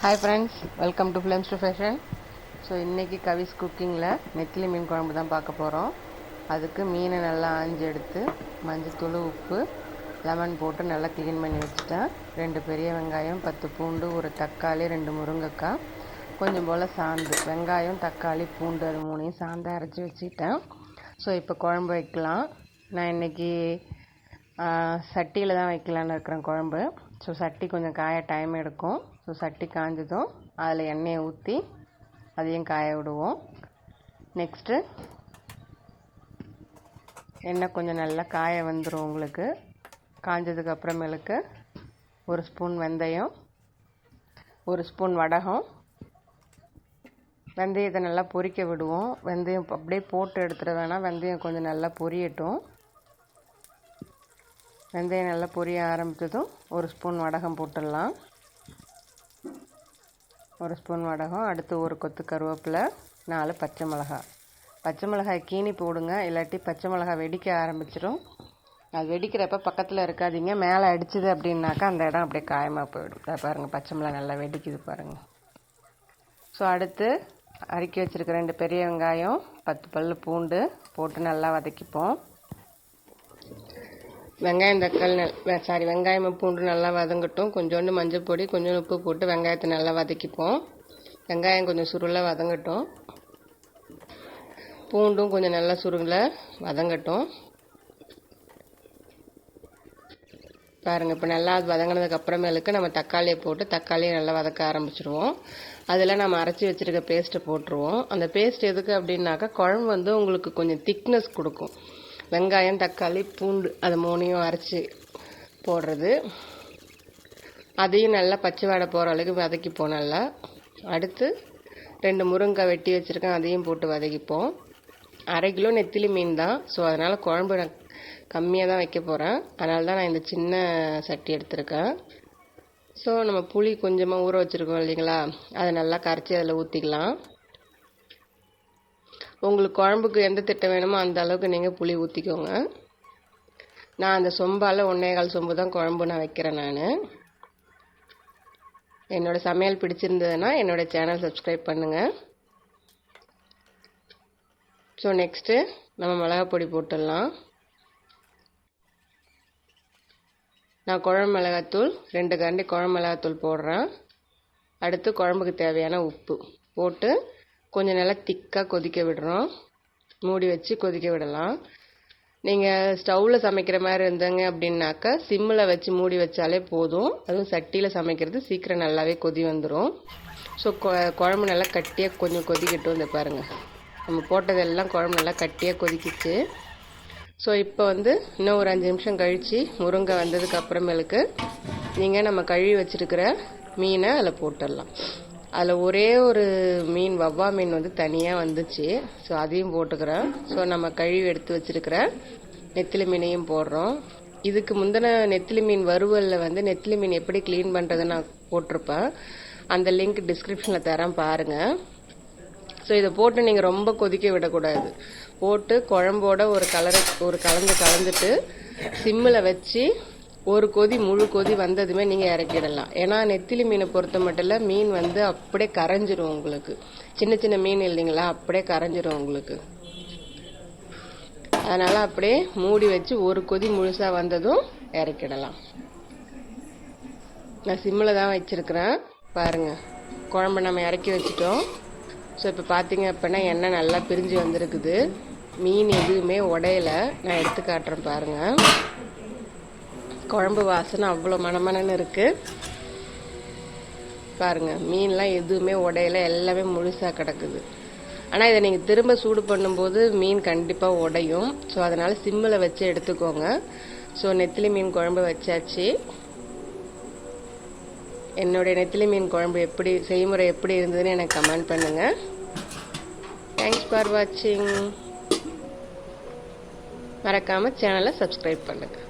Hi friends welcome to films to fashion so இன்றைக்கி கவிஸ் குக்கிங்கில் நெத்திலி மீன் குழம்பு தான் பார்க்க போகிறோம் அதுக்கு மீனை நல்லா ஆஞ்சி எடுத்து மஞ்சத்தூள் உப்பு லெமன் போட்டு நல்லா க்ளீன் பண்ணி வச்சுட்டேன். ரெண்டு பெரிய வெங்காயம் பத்து பூண்டு ஒரு தக்காளி ரெண்டு முருங்கைக்காய் கொஞ்சம் போல் சாந்து. வெங்காயம் தக்காளி பூண்டு அது மூணையும் சாந்து அரைச்சி வச்சுக்கிட்டேன் ஸோ இப்போ குழம்பு வைக்கலாம். நான் இன்றைக்கி சட்டியில் தான் வைக்கலான்னு இருக்கிறேன் குழம்பு. ஸோ சட்டி கொஞ்சம் காய டைம் எடுக்கும். ஸோ சட்டி காஞ்சதும் அதில் எண்ணெயை ஊற்றி அதையும் காய விடுவோம். நெக்ஸ்ட்டு எண்ணெய் கொஞ்சம் நல்லா காய வந்துடும் உங்களுக்கு. காஞ்சதுக்கு அப்புறமேலுக்கு ஒரு ஸ்பூன் வெந்தயம் ஒரு ஸ்பூன் வடகம். வெந்தயத்தை நல்லா பொரிக்க விடுவோம். வெந்தயம் அப்படியே போட்டு எடுத்துட வேணாம். வெந்தயம் கொஞ்சம் நல்லா பொரியட்டும். வெந்தயம் நல்லா பொரிய ஆரம்பித்ததும் ஒரு ஸ்பூன் வடகம் போட்டுடலாம். ஒரு ஸ்பூன் வடகம் அடுத்து ஒரு கொத்து கருவேப்பிலை நாலு பச்சை மிளகாய். பச்சை மிளகாய் கீனி போடுங்க இல்லாட்டி பச்சை மிளகாய் வெடிக்க ஆரம்பிச்சிடும் அது வெடிக்கிறப்ப பக்கத்தில் இருக்காதீங்க மேலே அடிச்சுது அப்படின்னாக்கா அந்த இடம் அப்படியே காயமாக போயிடும். அதை பாருங்கள் பச்சை மிளகாய் நல்லா வெடிக்குது பாருங்கள் ஸோ அடுத்து அரிக்கி வச்சுருக்க ரெண்டு பெரிய வெங்காயம் பத்து பல் பூண்டு போட்டு நல்லா வதக்கிப்போம். வெங்காயம் தக்காளி சாரி வெங்காயம் பூண்டு நல்லா வதங்கட்டும். கொஞ்சோண்டு மஞ்சள் பொடி கொஞ்சோண்டு உப்பு போட்டு வெங்காயத்தை நல்லா வதக்கிப்போம். வெங்காயம் கொஞ்சம் சுருளாக வதங்கட்டும். பூண்டும் கொஞ்சம் நல்லா சுருள வதங்கட்டும். பாருங்கள் இப்போ நல்லா அது வதங்கினதுக்கு அப்புறமேலுக்கு நம்ம தக்காளியை போட்டு தக்காளியை நல்லா வதக்க ஆரம்பிச்சிருவோம். அதில் நம்ம அரைச்சி வச்சுருக்க பேஸ்ட்டை போட்டுருவோம். அந்த பேஸ்ட் எதுக்கு அப்படின்னாக்கா குழம்பு வந்து உங்களுக்கு கொஞ்சம் திக்னஸ் கொடுக்கும். வெங்காயம் தக்காளி பூண்டு அது மூணையும் அரைச்சி போடுறது. அதையும் நல்லா பச்சை வாடை போகிற அளவுக்கு வதக்கிப்போம் நல்லா. அடுத்து ரெண்டு முருங்காய் வெட்டி வச்சுருக்கேன் அதையும் போட்டு வதக்கிப்போம். அரை கிலோ நெத்திலி மீன் தான். ஸோ அதனால் குழம்பு நான் கம்மியாக தான் வைக்க போகிறேன் அதனால தான் நான் இந்த சின்ன சட்டி எடுத்திருக்கேன். ஸோ நம்ம புளி கொஞ்சமாக ஊற வச்சுருக்கோம் இல்லைங்களா? அதை நல்லா கரைச்சி அதில் ஊற்றிக்கலாம் உங்களுக்கு குழம்புக்கு எந்த திட்டம் வேணுமோ அந்த அளவுக்கு நீங்கள் புளி ஊற்றிக்கோங்க நான் அந்த சொம்பால் ஒன்றே கால் சொம்பு தான் குழம்பு நான் வைக்கிறேன் நான். என்னோடய சமையல் பிடிச்சிருந்ததுன்னா என்னோடய சேனல் சப்ஸ்கிரைப் பண்ணுங்கள் ஸோ நெக்ஸ்ட்டு நம்ம மிளகா பொடி போட்டுடலாம். நான் குழம்பு மிளகாத்தூள் ரெண்டு கரண்டி குழம்பு மிளகாத்தூள் போடுறேன். அடுத்து குழம்புக்கு தேவையான உப்பு போட்டு கொஞ்சம் நல்லா திக்காக கொதிக்க விடுறோம். மூடி வச்சு கொதிக்க விடலாம். நீங்கள் ஸ்டவ்வில் சமைக்கிற மாதிரி இருந்தாங்க அப்படின்னாக்கா சிம்மில் வச்சு மூடி வச்சாலே போதும். அதுவும் சட்டியில் சமைக்கிறது சீக்கிரம் நல்லாவே கொதி வந்துடும் ஸோ குழம்பு நல்லா கட்டியாக கொஞ்சம் கொதிக்கட்டும் இந்த பாருங்கள் நம்ம போட்டதெல்லாம் குழம்பு நல்லா கட்டியாக கொதிக்கிச்சு. ஸோ இப்போ வந்து இன்னும் ஒரு அஞ்சு நிமிஷம் கழித்து முருங்கை வந்ததுக்கு அப்புறமேலுக்கு நீங்கள் நம்ம கழுவி வச்சுருக்கிற மீனை அதில் போட்டுடலாம். அதில் ஒரே ஒரு மீன் வவ்வா மீன் வந்து தனியாக வந்துச்சு. ஸோ அதையும் போட்டுக்கிறேன். ஸோ நம்ம கழுவி எடுத்து வச்சுருக்கிற நெத்திலி மீனையும் போடுறோம். இதுக்கு முந்தின நெத்திலி மீன் வறுவலில் வந்து நெத்திலி மீன் எப்படி க்ளீன் பண்ணுறதுன்னு நான் போட்டிருப்பேன். அந்த லிங்க் டிஸ்கிரிப்ஷனில் தரேன் பாருங்கள் ஸோ இதை போட்டு நீங்கள் ரொம்ப கொதிக்க விடக்கூடாது. போட்டு குழம்போட ஒரு கலரை ஒரு கலந்து கலந்துட்டு சிம்மில் வச்சு ஒரு கொதி முழு கொதி வந்ததுமே நீங்கள் இறக்கிடலாம். ஏன்னா நெத்திலி மீனை பொறுத்த மட்டும் மீன் வந்து அப்படியே கரைஞ்சிரும் உங்களுக்கு. சின்ன சின்ன மீன் இல்லைங்களா அப்படியே கரைஞ்சிரும் உங்களுக்கு. அதனால் அப்படியே மூடி வச்சு ஒரு கொதி முழுசாக வந்ததும் இறக்கிடலாம். நான் சிம்மில் தான் வச்சுருக்கிறேன். பாருங்கள் குழம்பு நம்ம இறக்கி வச்சுட்டோம். ஸோ இப்போ பார்த்தீங்க அப்படின்னா எண்ணெய் நல்லா பிரிஞ்சு வந்திருக்குது. மீன் எதுவுமே உடையல. நான் எடுத்து காட்டுறேன் பாருங்கள் குழம்பு வாசனை அவ்வளோ மனமனன்னு இருக்குது பாருங்கள் மீன்லாம் எதுவுமே உடையல எல்லாமே முழுசாக கிடக்குது. ஆனால் இதை நீங்கள் திரும்ப சூடு பண்ணும்போது மீன் கண்டிப்பாக உடையும். ஸோ அதனால் சிம்மில் வச்சு எடுத்துக்கோங்க. ஸோ நெத்திலி மீன் குழம்பு வச்சாச்சு. என்னுடைய நெத்திலி மீன் குழம்பு எப்படி செய்முறை எப்படி இருந்ததுன்னு எனக்கு கமெண்ட் பண்ணுங்கள் தேங்க்ஸ் ஃபார் வாட்சிங் மறக்காமல் சேனலை சப்ஸ்கிரைப் பண்ணுங்கள்